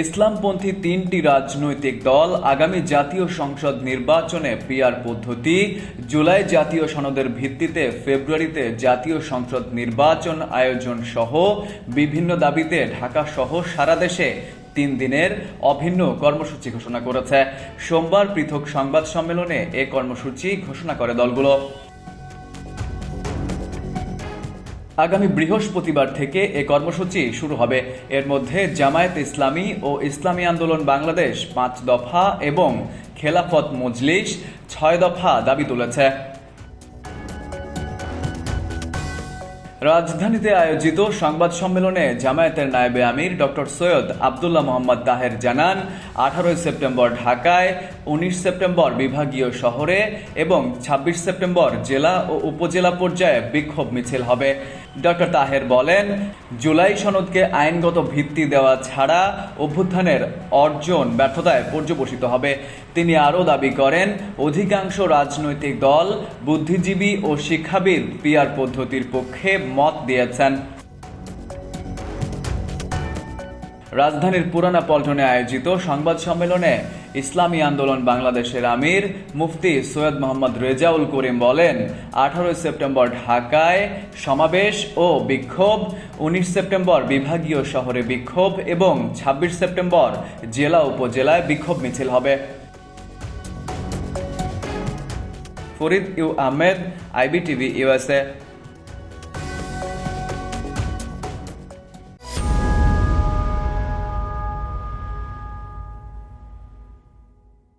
ইসলামপন্থী তিনটি রাজনৈতিক দল আগামী জাতীয় সংসদ নির্বাচনে পিয়ার পদ্ধতি, জুলাই জাতীয় সনদের ভিত্তিতে ফেব্রুয়ারিতে জাতীয় সংসদ নির্বাচন আয়োজন সহ বিভিন্ন দাবিতে ঢাকা সহ সারা দেশে তিন দিনের অভিন্ন কর্মসূচি ঘোষণা করেছে। সোমবার পৃথক সংবাদ সম্মেলনে এ কর্মসূচি ঘোষণা করে দলগুলো। আগামী বৃহস্পতিবার থেকে এ কর্মসূচি শুরু হবে। এর মধ্যে জামায়াত ইসলামী ও ইসলামী আন্দোলন বাংলাদেশ পাঁচ দফা এবং খেলাফত মজলিস ছয় দফা দাবি তুলেছে। রাজধানীতে আয়োজিত সংবাদ সম্মেলনে জামায়াতের নায়েবে আমির ডক্টর সৈয়দ আবদুল্লাহ মোহাম্মদ তাহের জানান, আঠারোই সেপ্টেম্বর ঢাকায়, উনিশ সেপ্টেম্বর বিভাগীয় শহরে এবং ছাব্বিশ সেপ্টেম্বর জেলা ও উপজেলা পর্যায়ে বিক্ষোভ মিছিল হবে। ডক্টর তাহের বলেন, জুলাই সনদকে আইনগত ভিত্তি দেওয়া ছাড়া অভ্যুত্থানের অর্জন ব্যর্থতায় পর্যবসিত হবে। তিনি আরও দাবি করেন, অধিকাংশ রাজনৈতিক দল, বুদ্ধিজীবী ও শিক্ষাবিদ পিয়ার পদ্ধতির পক্ষে মত দিয়েছেন। রাজধানীর পুরানা পল্টনে আয়োজিত সংবাদ সম্মেলনে ইসলামী আন্দোলন বাংলাদেশের আমির মুফতি সৈয়দ মোহাম্মদ রেজাউল করিম বলেন, আঠারোই সেপ্টেম্বর ঢাকায় সমাবেশ ও বিক্ষোভ, উনিশ সেপ্টেম্বর বিভাগীয় শহরে বিক্ষোভ এবং ছাব্বিশ সেপ্টেম্বর জেলা উপজেলায় বিক্ষোভ মিছিল হবে। Farid U Ahmed, IBTV USA